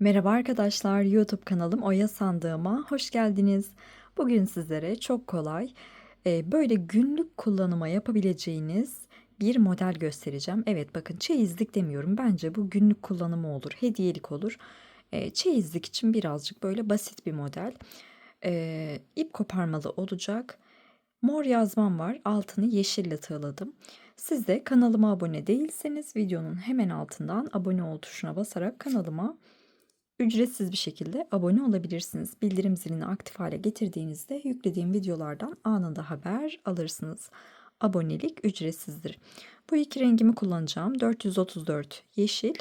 Merhaba arkadaşlar, YouTube kanalım Oya Sandığıma hoş geldiniz. Bugün sizlere çok kolay, e, böyle günlük kullanıma yapabileceğiniz bir model göstereceğim. Evet bakın çeyizlik demiyorum. Bence bu günlük kullanımı olur, hediyelik olur. E, çeyizlik için birazcık böyle basit bir model. E, ip koparmalı olacak. Mor yazmam var. Altını yeşille tığladım. Siz de kanalıma abone değilseniz videonun hemen altından abone ol tuşuna basarak kanalıma ücretsiz bir şekilde abone olabilirsiniz. Bildirim zilini aktif hale getirdiğinizde yüklediğim videolardan anında haber alırsınız. Abonelik ücretsizdir. Bu iki rengimi kullanacağım. 434 yeşil,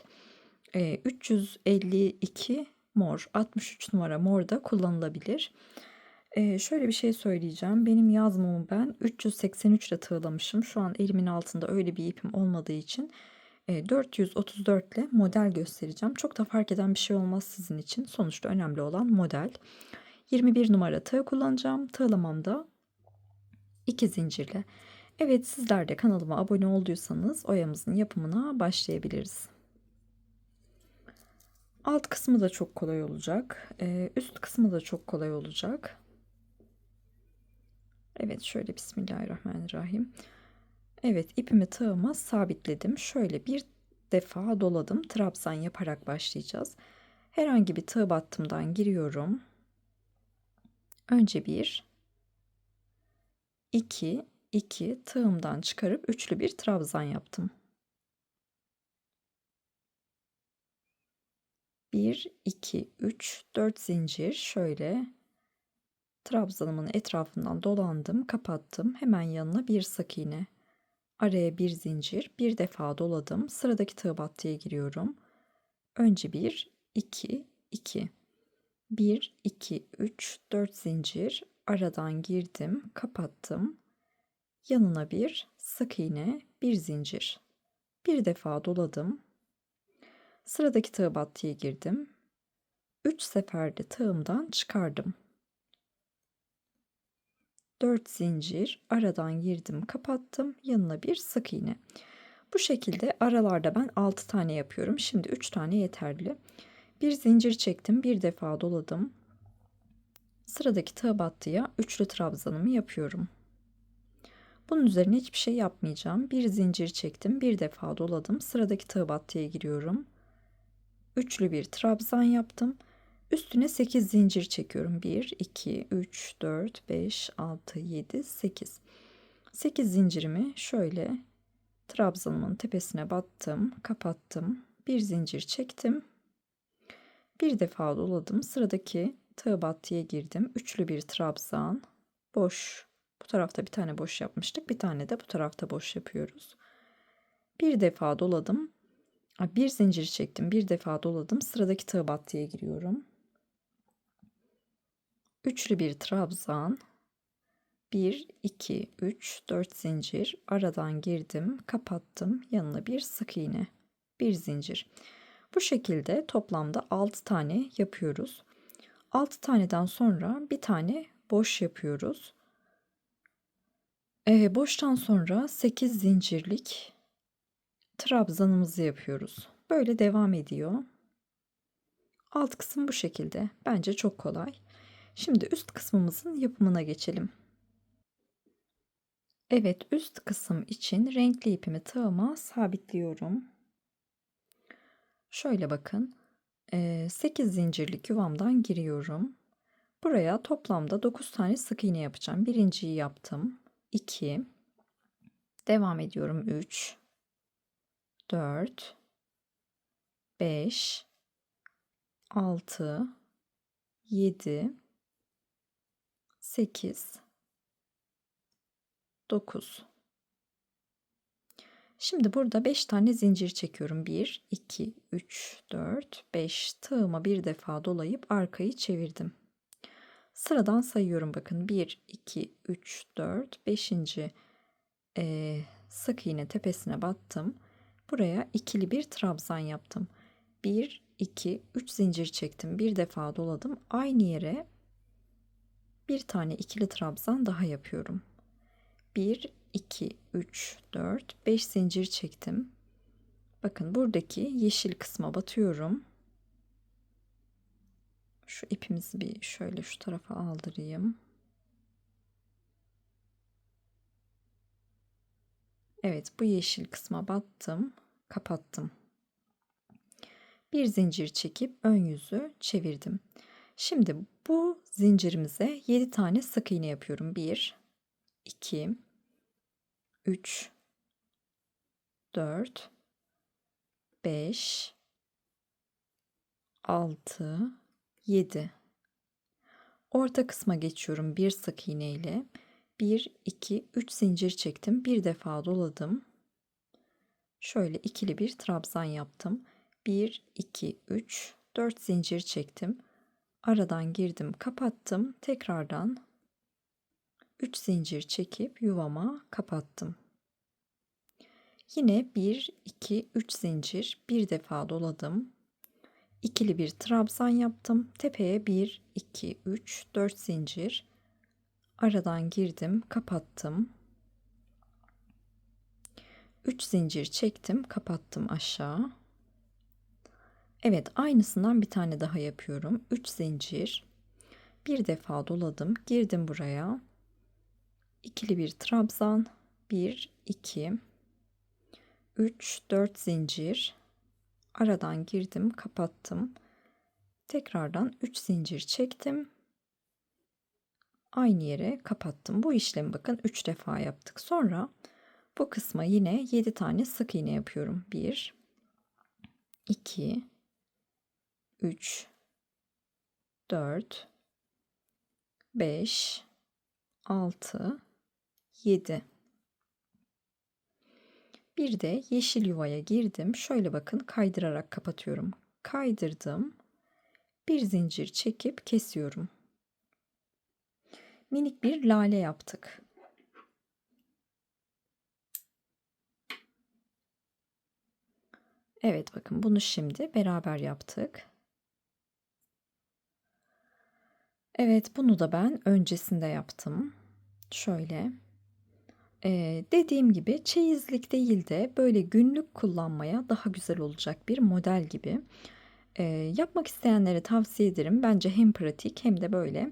352 mor, 63 numara mor da kullanılabilir. Ee, şöyle bir şey söyleyeceğim. Benim yazmamı ben 383 ile tığlamışım. Şu an elimin altında öyle bir ipim olmadığı için 434 ile model göstereceğim. Çok da fark eden bir şey olmaz sizin için. Sonuçta önemli olan model. 21 numara tığ kullanacağım. Tığlamamda 2 zincirle. Evet sizler de kanalıma abone olduysanız oyamızın yapımına başlayabiliriz. Alt kısmı da çok kolay olacak. Üst kısmı da çok kolay olacak. Evet şöyle Bismillahirrahmanirrahim. Evet ipimi tığıma sabitledim. Şöyle bir defa doladım. Trabzan yaparak başlayacağız. Herhangi bir tığ battımdan giriyorum. Önce bir, iki, iki tığımdan çıkarıp üçlü bir trabzan yaptım. Bir, iki, üç, dört zincir şöyle trabzanımın etrafından dolandım, kapattım. Hemen yanına bir sık iğne. Araya bir zincir, bir defa doladım. Sıradaki tığ battıya giriyorum. Önce 1, 2, 2. 1, 2, 3, 4 zincir. Aradan girdim, kapattım. Yanına bir sık iğne, bir zincir. Bir defa doladım. Sıradaki tığ battıya girdim. 3 seferde tığımdan çıkardım. 4 zincir aradan girdim kapattım yanına bir sık iğne. Bu şekilde aralarda ben 6 tane yapıyorum. Şimdi 3 tane yeterli. Bir zincir çektim bir defa doladım. Sıradaki tığ battıya üçlü trabzanımı yapıyorum. Bunun üzerine hiçbir şey yapmayacağım. Bir zincir çektim bir defa doladım. Sıradaki tığ battıya giriyorum. Üçlü bir trabzan yaptım Üstüne 8 zincir çekiyorum. 1, 2, 3, 4, 5, 6, 7, 8. 8 zincirimi şöyle trabzanımın tepesine battım, kapattım. Bir zincir çektim. Bir defa doladım. Sıradaki tığ battıya girdim. Üçlü bir trabzan. Boş. Bu tarafta bir tane boş yapmıştık. Bir tane de bu tarafta boş yapıyoruz. Bir defa doladım. Bir zincir çektim. Bir defa doladım. Sıradaki tığ battıya giriyorum üçlü bir trabzan. 1 2 3 4 zincir. Aradan girdim kapattım. Yanına bir sık iğne bir zincir. Bu şekilde toplamda 6 tane yapıyoruz. 6 taneden sonra bir tane boş yapıyoruz. Ee, boştan sonra 8 zincirlik trabzanımızı yapıyoruz. Böyle devam ediyor. Alt kısım bu şekilde. Bence çok kolay Şimdi üst kısmımızın yapımına geçelim. Evet üst kısım için renkli ipimi tığıma sabitliyorum. Şöyle bakın 8 zincirlik yuvamdan giriyorum. Buraya toplamda 9 tane sık iğne yapacağım. Birinciyi yaptım. 2 devam ediyorum 3 4 5 6 7 8 9 Şimdi burada 5 tane zincir çekiyorum. 1 2 3 4 5 tığıma bir defa dolayıp arkayı çevirdim. Sıradan sayıyorum bakın. 1 2 3 4 5. E, sık iğne tepesine battım. Buraya ikili bir trabzan yaptım. 1 2 3 zincir çektim. Bir defa doladım. Aynı yere bir tane ikili trabzan daha yapıyorum. 1 2 3 4 5 zincir çektim. Bakın buradaki yeşil kısma batıyorum. Şu ipimizi bir şöyle şu tarafa aldırayım. Evet bu yeşil kısma battım. Kapattım. Bir zincir çekip ön yüzü çevirdim. Şimdi bu zincirimize 7 tane sık iğne yapıyorum. 1 2 3 4 5 6 7 Orta kısma geçiyorum bir sık iğne ile. 1 2 3 zincir çektim. Bir defa doladım. Şöyle ikili bir trabzan yaptım. 1 2 3 4 zincir çektim. Aradan girdim, kapattım. Tekrardan 3 zincir çekip yuvama kapattım. Yine 1 2 3 zincir bir defa doladım. İkili bir trabzan yaptım. Tepeye 1 2 3 4 zincir. Aradan girdim, kapattım. 3 zincir çektim, kapattım aşağı. Evet, aynısından bir tane daha yapıyorum. 3 zincir. Bir defa doladım, girdim buraya. İkili bir trabzan. 1 2 3 4 zincir. Aradan girdim, kapattım. Tekrardan 3 zincir çektim. Aynı yere kapattım. Bu işlemi bakın 3 defa yaptık. Sonra bu kısma yine 7 tane sık iğne yapıyorum. 1 2 3 4 5 6 7 bir de yeşil yuvaya girdim. Şöyle bakın kaydırarak kapatıyorum. Kaydırdım. Bir zincir çekip kesiyorum. Minik bir lale yaptık. Evet bakın bunu şimdi beraber yaptık. Evet bunu da ben öncesinde yaptım. Şöyle. Ee, dediğim gibi çeyizlik değil de böyle günlük kullanmaya daha güzel olacak bir model gibi. Ee, yapmak isteyenlere tavsiye ederim. Bence hem pratik hem de böyle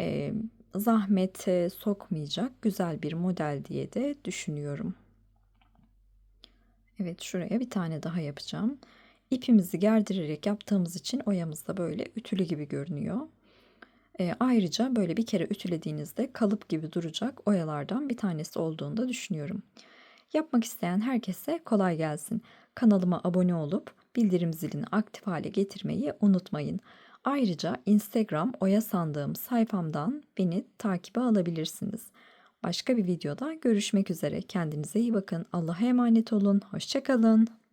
e, zahmete sokmayacak güzel bir model diye de düşünüyorum. Evet şuraya bir tane daha yapacağım. İpimizi gerdirerek yaptığımız için oyamız da böyle ütülü gibi görünüyor. E, ayrıca böyle bir kere ütülediğinizde kalıp gibi duracak oyalardan bir tanesi olduğunu da düşünüyorum. Yapmak isteyen herkese kolay gelsin. Kanalıma abone olup bildirim zilini aktif hale getirmeyi unutmayın. Ayrıca Instagram oya sandığım sayfamdan beni takibe alabilirsiniz. Başka bir videoda görüşmek üzere. Kendinize iyi bakın. Allah'a emanet olun. Hoşçakalın.